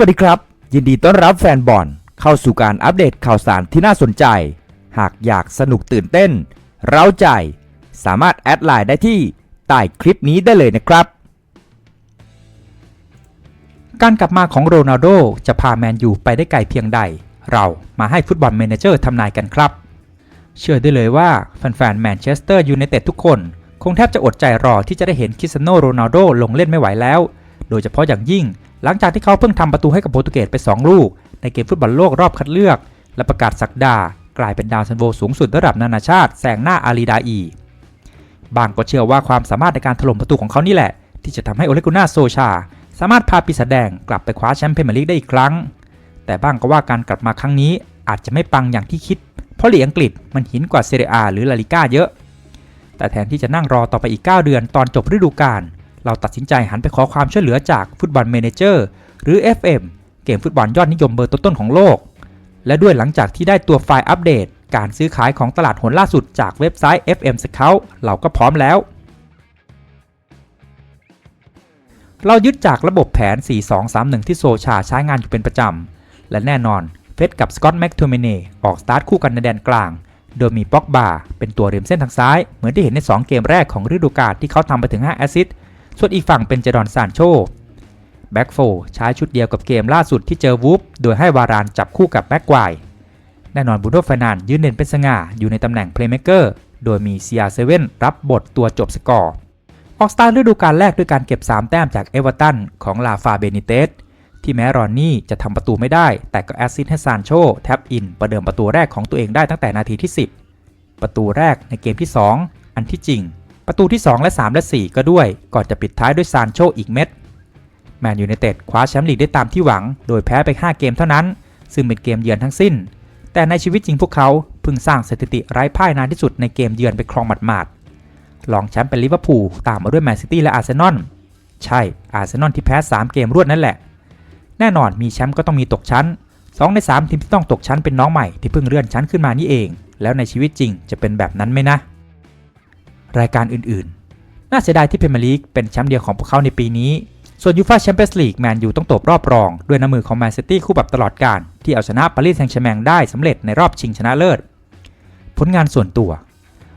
วัสดีครับ ยินดีต้อนรับแฟนบอลเข้าสู่การอัปเดตข่าวสารที่น่าสนใจ หากอยากสนุกตื่นเต้น เร้าใจ สามารถแอดไลน์ได้ที่ใต้คลิปนี้ได้เลยนะครับ การกลับมาของโรนัลโดจะพาแมนยูไปได้ไกลเพียงใด เรามาให้ฟุตบอลเมนเจอร์ทำนายกันครับ เชื่อได้เลยว่าแฟนๆแมนเชสเตอร์ยูไนเต็ดทุกคน คงแทบจะอดใจรอที่จะได้เห็นคริสเตียโนโรนัลโดลงเล่นไม่ไหวแล้ว โดยเฉพาะอย่างยิ่ง หลังจากที่เขาเพิ่งทำประตูให้กับโปรตุเกสไป 2 ลูก ในเกมฟุตบอลโลกรอบคัดเลือก และประกาศสักดากลายเป็นดาวซันโวสูงสุดระดับนานาชาติแซงหน้าอาลีดาอีบางก็เชื่อว่าความสามารถในการถล่มประตูของเขานี่แหละ ที่จะทำให้โอเลกุน่าโซชา สามารถพาปีศาจแดงกลับไปคว้าแชมป์เมียร์ลีกได้อีกครั้ง แต่บ้างก็ว่าการกลับมาครั้งนี้อาจจะไม่ปังอย่างที่คิด เพราะลีกอังกฤษมันหินกว่าเซเรียหรือลาลิก้าเยอะ แต่แทนที่จะนั่งรอต่อไปอีก 9 เดือนตอนจบฤดูกาล เราตัดสินใจหันไปขอความช่วยเหลือจากฟุตบอลเมเนเจอร์หรือ FM เกมฟุตบอลยอดนิยมเบอร์ต้นๆของโลก และด้วยหลังจากที่ได้ตัวไฟล์อัปเดต การซื้อขายของตลาดหนล่าสุดจากเว็บไซต์ FM Scout เราก็พร้อมแล้ว เรายึดจากระบบแผน 4-2-3-1 ที่โซชาใช้งานอยู่เป็นประจำ และแน่นอนเฟสกับสกอตแม็กโทเมเนออกสตาร์ทคู่กันในแดนกลาง โดยมีป็อกบาเป็นตัวริมเส้นทางซ้าย เหมือนที่เห็นใน 2 เกมแรกของฤดูกาลที่เขาทำไปถึง 5 แอสซิสต์ ส่วนอีกฝั่งเป็นเจดอนซานโชแบ็กโฟใช้ชุดเดียวกับเกมล่าสุดที่เจอวูฟโดยให้วารานจับคู่กับแบ็กไกวแน่นอนบูโดฟนานยืนเด่นเป็นสง่าอยู่ในตำแหน่งเพลย์เม k เกอร์โดยมีเซียเซเว่นรับบทตัวจบสกอร์ ออกสตาร์ฤดูกาลแรกด้วยการเก็บ 3 แต้มจากเอเวอร์ตันของลาฟาเบนิเตสที่แม้รอนนี่จะทำประตูไม่ได้ แต่ก็แอสซิสให้ซานโชแท็บอิน ประเดิมประตูแรกของตัวเองได้ตั้งแต่นาทีที่ 10 ประตูแรกในเกมที่ 2 อันที่จริง ประตูที่ 2 และ 3 และ 4 ก็ด้วย ก่อนจะปิดท้ายด้วยซานโชอีกเม็ดแมนยูไนเต็ดคว้าแชมป์ลีกได้ตามที่หวัง โดยแพ้ไป 5 เกมเท่านั้น ซึ่งเป็นเกมเยือนทั้งสิ้น แต่ในชีวิตจริงพวกเขาเพิ่งสร้างสถิติไร้พ่ายนานที่สุดในเกมเยือนไปครองหมาดๆรองแชมป์เป็นลิเวอร์พูลตามมาด้วยแมนซิตี้และอาร์เซนอลใช่อาร์เซนอลที่แพ้ 3 เกมรวดนั่นแหละ แน่นอนมีแชมป์ก็ต้องมีตกชั้น 2 ใน 3 ทีมที่ต้องตกชั้นเป็นน้องใหม่ที่เพิ่งเลื่อนชั้นขึ้นมานี่เอง แล้วในชีวิตจริงจะเป็นแบบนั้นไหมนะ รายการอื่นๆ น่าเสียดายที่พรเมียร์ลีกเป็นแชมป์เดียวของพวกเขาในปีนี้ ส่วนยูฟ่าแชมเปี้ยนส์ลีกแมนยูต้องตกรอบรอง ด้วยน้ำมือของแมนซิตี้คู่ปรับตลอดการ ที่เอาชนะปารีสแซงต์แชร์แมงได้สำเร็จในรอบชิงชนะเลิศ ผลงานส่วนตัว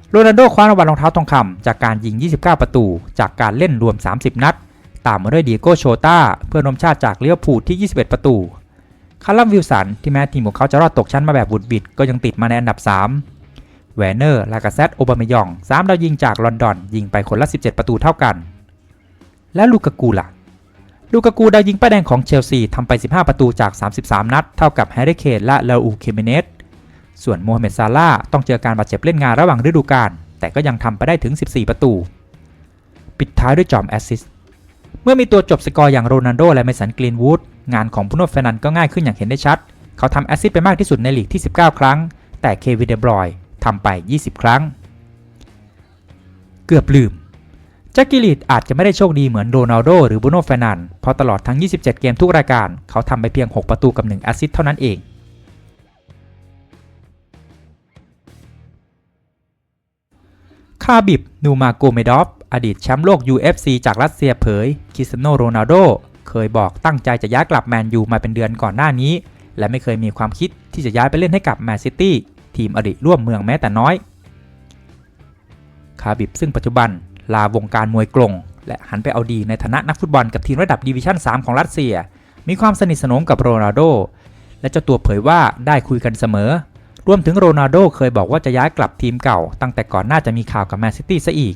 โรนัลโดคว้ารางวัลรองเท้าทองคำจากการยิง 29 ประตู จากการเล่นรวม 30 นัด ตามมาด้วยเดียโกโชตาเพื่อนร่วมชาติจากเลี้ยวผูลที่ 21 ประตูคาร์ลัมวิลสันที่แม้ทีมของเขาจะรอดตกชั้นมาแบบบุดบิดก็ยังติดมาในอันดับ 3 แวนเนอร์ ลากาเซตโอบามยอง3ดาวยิงจากลอนดอน ยิงไปคนละ 17 ประตูเท่ากัน และลูกากูล่ะ ลูกากูดาวยิงป้ายแดงของเชลซีทำไป 15 ประตูจาก 33 นัด เท่ากับแฮร์รี่เคนและลาอูเคเมเนส ส่วนโมฮัมเหม็ดซาลาต้องเจอการบาดเจ็บเล่นงานระหว่างฤดูกาล แต่ก็ยังทำไปได้ถึง 14 ประตู ปิดท้ายด้วยจอมแอสซิสต์เมื่อมีตัวจบสกอร์อย่างโรนัลโดและเมสันกรีนวูดงานของพุโนเฟนันก็ง่ายขึ้นอย่างเห็นได้ชัด เขาทำแอสซิสต์ไปมากที่สุดในลีกที่ 19 ครั้ง แต่เควินเดบรอย ทำไป 20 ครั้ง เกือบลืมแจ็คกิลีดอาจจะไม่ได้โชคดีเหมือนโรนัลโดหรือบูโน่เฟนันเพราะตลอดทั้ง 27 เกมทุกรายการ เขาทำไปเพียง 6 ประตูกับ 1 แอสซิสต์เท่านั้นเอง คาบิบ นูมาโกเมดอฟ อดีตแชมป์โลก UFC จากรัสเซียเผย คริสเตโนโรนัลโด เคยบอกตั้งใจจะย้ายกลับแมนยูมาเป็นเดือนก่อนหน้านี้ และไม่เคยมีความคิดที่จะย้ายไปเล่นให้กับแมนซิตี้ ทีมอดีตร่วมเมืองแม้แต่น้อย คาบิบซึ่งปัจจุบันลาวงการมวยกลง และหันไปเอาดีในฐานะนักฟุตบอลกับทีมระดับดิวิชั่น 3 ของรัสเซีย มีความสนิทสนมกับโรนัลโด และเจ้าตัวเผยว่าได้คุยกันเสมอ รวมถึงโรนัลโดเคยบอกว่าจะย้ายกลับทีมเก่า ตั้งแต่ก่อนหน้าจะมีข่าวกับแมนซิตี้ซะอีก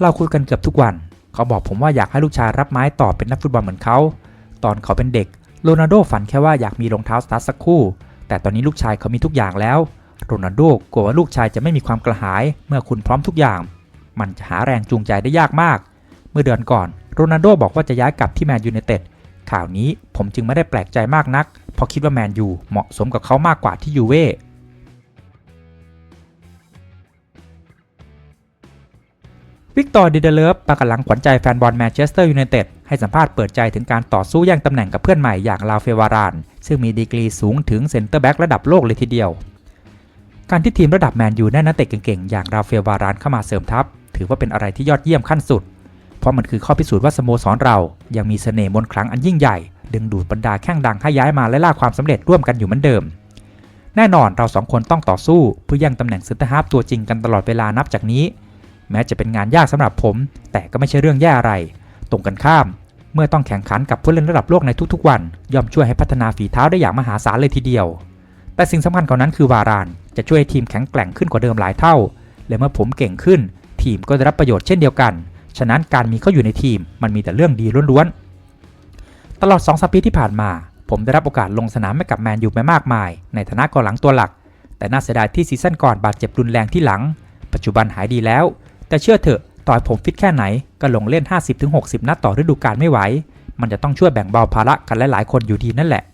เราคุยกันเกือบทุกวัน เขาบอกผมว่าอยากให้ลูกชายรับไม้ต่อเป็นนักฟุตบอลเหมือนเขา ตอนเขาเป็นเด็กโรนัลโดฝันแค่ว่าอยากมีรองเท้าสตาร์สักคู่ แต่ตอนนี้ลูกชายเขามีทุกอย่างแล้ว โรนัลโดกลัวว่าลูกชายจะไม่มีความกระหาย เมื่อคุณพร้อมทุกอย่าง มันจะหาแรงจูงใจได้ยากมาก เมื่อเดือนก่อน โรนัลโดบอกว่าจะย้ายกลับที่แมนยูไนเต็ด ข่าวนี้ผมจึงไม่ได้แปลกใจมากนัก เพราะคิดว่าแมนยูเหมาะสมกับเขามากกว่าที่ยูเว่วิกตอร์ดิเดเลฟปากหลังขวัญใจแฟนบอลแมนเชสเตอร์ยูไนเต็ด ให้สัมภาษณ์เปิดใจถึงการต่อสู้แย่งตำแหน่งกับเพื่อนใหม่อย่างลาเฟวาราน ซึ่งมีดีกรีสูงถึงเซนเตอร์แบ็กระดับโลกเลยทีเดียว การที่ทีมระดับแมนยูได้นักเตะเก่งๆ อย่างราเฟวารานเข้ามาเสริมทัพ ถือว่าเป็นอะไรที่ยอดเยี่ยมขั้นสุด เพราะมันคือข้อพิสูจน์ว่าสโมสรเรายังมีเสน่ห์มนต์ขลังอันยิ่งใหญ่ ดึงดูดบรรดาแข้งดังให้ย้ายมาและล่าความสำเร็จร่วมกันอยู่เหมือนเดิม แน่นอนเราสองคนต้องต่อสู้เพื่อแย่งตำแหน่งซินเตอร์ฮาฟตัวจริงกันตลอดเวลานับจากนี้ แม้จะเป็นงานยากสำหรับผม แต่ก็ไม่ใช่เรื่องแย่อะไร ตรงกันข้าม เมื่อต้องแข่งขันกับผู้เล่นระดับโลกในทุกๆ วัน ย่อมช่วยให้พัฒนาฝีเท้าได้อย่างมหาศาลเลยทีเดียว แต่สิ่งสำคัญกว่านั้นคือวาราน จะช่วยให้ทีมแข็งแกร่งขึ้นกว่าเดิมหลายเท่า และเมื่อผมเก่งขึ้น ทีมก็ได้รับประโยชน์เช่นเดียวกัน ฉะนั้นการมีเขาอยู่ในทีมมันมีแต่เรื่องดีล้วนๆ ตลอด2สัปดาห์ที่ผ่านมา ผมได้รับโอกาสลงสนามให้กับแมนยูไปมากมาย ในฐานะกองหลังตัวหลัก แต่น่าเสียดายที่ซีซั่นก่อนบาดเจ็บรุนแรงที่หลัง ปัจจุบันหายดีแล้ว แต่เชื่อเถอะ ต่อยผมฟิตแค่ไหนก็ลงเล่น 50-60 นัดต่อฤดูกาลไม่ไหว มันจะต้องช่วยแบ่งเบาภาระกันหลายๆคนอยู่ดีนั่นแหละ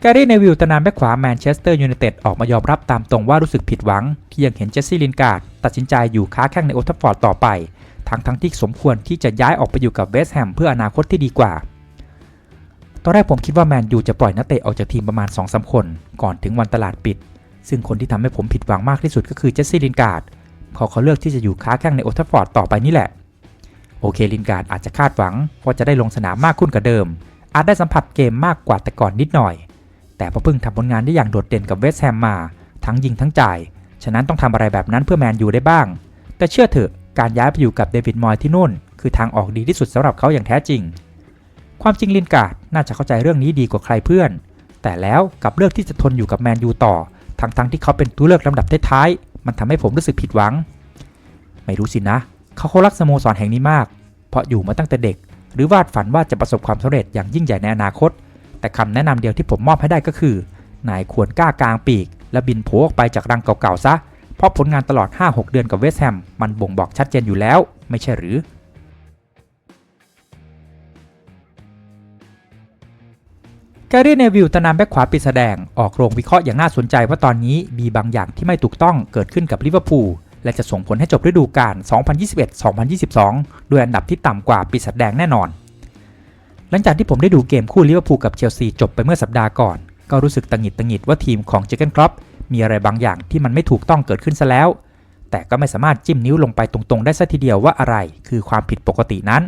แกรี่เนวิลตนานแบ็คขวาแมนเชสเตอร์ยูไนเต็ดออกมายอมรับตามตรงว่ารู้สึกผิดหวัง ที่ยังเห็นเจสซี่ลินการ์ดตัดสินใจอยู่ค้าแข้งในโอทัฟฟอร์ดต่อไป ทั้งทั้งที่สมควรที่จะย้ายออกไปอยู่กับเวสต์แฮมเพื่ออนาคตที่ดีกว่าตอนแรกผมคิดว่าแมนยูจะปล่อยนักเตะออกจากทีมประมาณ2อสคน ก่อนถึงวันตลาดปิด ซึ่งคนที่ทำให้ผมผิดหวังมากที่สุดก็คือเจสซี่ลินการ์ดเขาเขาเลือกที่จะอยู่ค้าแข้งในโอทัฟฟอร์ดต่อไปนี่แหละ โอเคลินการ์ดอาจจะคาดหวังว่าจะได้ลงสนามมากขึ้นกว่าเดิม อาจได้สัมผัสเกมมากกว่าแต่ก่อนนิดหน่อย แต่พอเพิ่งทำผลงานได้อย่างโดดเด่นกับเวสต์แฮมมา ทั้งยิงทั้งจ่าย ฉะนั้นต้องทำอะไรแบบนั้นเพื่อแมนยูได้บ้าง แต่เชื่อเถอะการย้ายไปอยู่กับเดวิดมอยที่นู่น คือทางออกดีที่สุดสำหรับเขาอย่างแท้จริง ความจริงลินการ์ดน่าจะเข้าใจเรื่องนี้ดีกว่าใครเพื่อน แต่แล้วกับเลือกที่จะทนอยู่กับแมนยูต่อ ทั้งๆทที่เขาเป็นตัวเลือกลำดับท้ายๆมันทำให้ผมรู้สึกผิดหวัง ไม่รู้สินะ เขาเขารักสโมสรแห่งนี้มาก เพราะอยู่มาตั้งแต่เด็ก หรือวาดฝันว่าจะประสบความสำเร็จอย่างยิ่งใหญ่ในอนาคต แต่คำแนะนำเดียวที่ผมมอบให้ได้ก็คือ นายควรกล้ากลางปีก และบินโผล่ออกไปจากรังเก่าๆซะ เพราะผลงานตลอด 5-6 เดือนกับเวสแฮมมันบ่งบอกชัดเจนอยู่แล้ว ไม่ใช่หรือ แกรี่เนวิลตะนามแบ็คขวาปีแสดง ออกโรงวิเคราะห์อย่างน่าสนใจว่าตอนนี้มีบางอย่างที่ไม่ถูกต้องเกิดขึ้นกับลิเวอร์พูลและจะส่งผลให้จบฤดูกาล 2021-2022 ด้วยอันดับที่ต่ำกว่าปีศาจแดงแน่นอน หลังจากที่ผมได้ดูเกมคู่ลิเวอร์พูลกับเชลซีจบไปเมื่อสัปดาห์ก่อน ก็รู้สึกตังหิดตังหิดว่าทีมของเจเกนครอปมีอะไรบางอย่างที่มันไม่ถูกต้องเกิดขึ้นซะแล้ว แต่ก็ไม่สามารถจิ้มนิ้วลงไปตรงๆ ได้สัทีเดียวว่าอะไร คือความผิดปกตินั้น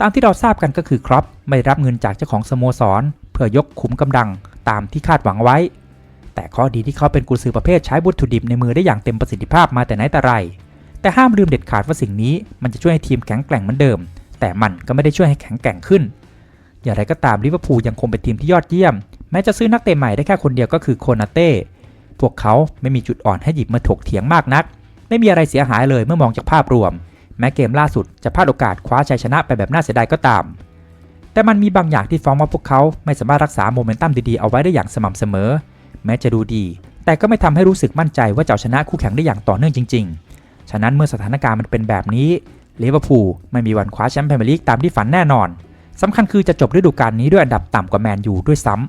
ตามที่เราทราบกันก็คือครอปไม่รับเงินจากเจ้าของสโมสร พื่อยกขุมกำลังตามที่คาดหวังไว้ แต่ข้อดีที่เขาเป็นกุญสือประเภทใช้วัตถุดิบในมือได้อย่างเต็มประสิทธิภาพมาแต่ไหนแต่ไร แต่ห้ามลืมเด็ดขาดว่าสิ่งนี้มันจะช่วยให้ทีมแข็งแกร่งเหมือนเดิม แต่มันก็ไม่ได้ช่วยให้แข็งแกร่งขึ้น อย่างไรก็ตามลิเวอร์พูลยังคงเป็นทีมที่ยอดเยี่ยม แม้จะซื้อนักเตะใหม่ได้แค่คนเดียวก็คือโคนาเต้ พวกเขาไม่มีจุดอ่อนให้หยิบมาถกเถียงมากนัก ไม่มีอะไรเสียหายเลยเมื่อมองจากภาพรวม แม้เกมล่าสุดจะพลาดโอกาสคว้าชัยชนะไปแบบน่าเสียดายก็ตาม แต่มันมีบางอย่างที่ฟ้องว่าพวกเขาไม่สามารถรักษาโมเมนตัมดีๆเอาไว้ได้อย่างสม่ำเสมอ แม้จะดูดี แต่ก็ไม่ทำให้รู้สึกมั่นใจว่าจะเอาชนะคู่แข่งได้อย่างต่อเนื่องจริง ๆ ฉะนั้นเมื่อสถานการณ์มันเป็นแบบนี้ลิเวอร์พูลไม่มีวันคว้าแชมป์พรีเมียร์ลีกตามที่ฝันแน่นอนสำคัญคือจะจบฤดูกาลนี้ด้วยอันดับต่ำกว่าแมนยูด้วยซ้ำ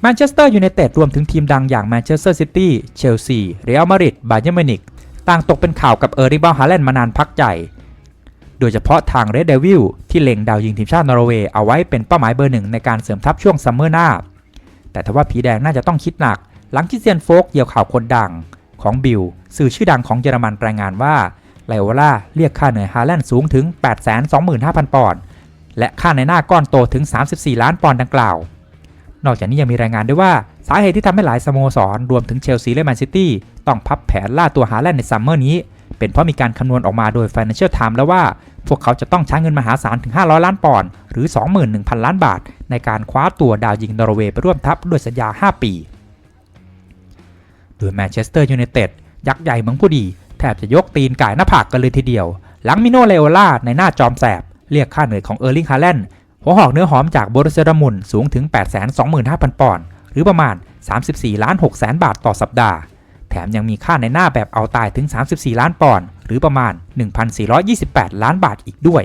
แมนเชสเตอร์ยูไนเต็ดรวมถึงทีมดังอย่างแมนเชสเตอร์ซิตี้ เชลซี เรอัลมาดริด บาเยอร์มินิก ต่างตกเป็นข่าวกับเออริบาฮาแลนด์มานานพักใหญ่ โดยเฉพาะทางเรดเดวิลที่เล็งดาวยิงทีมชาตินอร์เวย์เอาไว้เป็นเป้าหมายเบอร์หนึ่งในการเสริมทัพช่วงซัมเมอร์หน้า แต่ทว่าผีแดงน่าจะต้องคิดหนัก หลังที่เซียนโฟกเหยี่ยวข่าวคนดังของบิลสื่อชื่อดังของเยอรมันรายงานว่าไลโอล่าเรียกค่าเหนื่อยฮาแลนด์สูงถึง 825,000 ปอนด์และค่าในหน้าก้อนโตถึง 34 ล้านปอนด์ดังกล่าว นอกจากนี้ยังมีรายงานด้วยว่าสาเหตุที่ทำให้หลายสโมสรรวมถึงเชลซีและแมนซิตี้ ต้องพับแผนล่าตัวฮาแลนด์ในซัมเมอร์นี้ เป็นเพราะมีการคำนวณออกมาโดย Financial Times แล้วว่า พวกเขาจะต้องใช้เงินมหาศาลถึง 500 ล้านปอนด์หรือ 21,000 ล้านบาท ในการคว้าตัวดาวยิงนอร์เวย์ไปร่วมทัพด้วยสัญญา 5 ปี โดยแมนเชสเตอร์ยูไนเต็ดยักษ์ใหญ่เมืองผู้ดีแทบจะยกตีนก่ายหน้าผากกันเลยทีเดียว หลังมิโนเลโอล่าในหน้าจอมแสบ เรียกค่าเหนื่อยของเออร์ลิงฮาแลนด์หัวหอกเนื้อหอมจากโบรุเซยดอร์มุนสูงถึง 825,000 ปอนด์หรือประมาณ 34 ล้าน6แสนบาทต่อสัปดาห์ ถมยังมีค่าในหน้าแบบเอาตายถึง 34 ล้านปอนด์หรือประมาณ 1,428 ล้านบาทอีกด้วย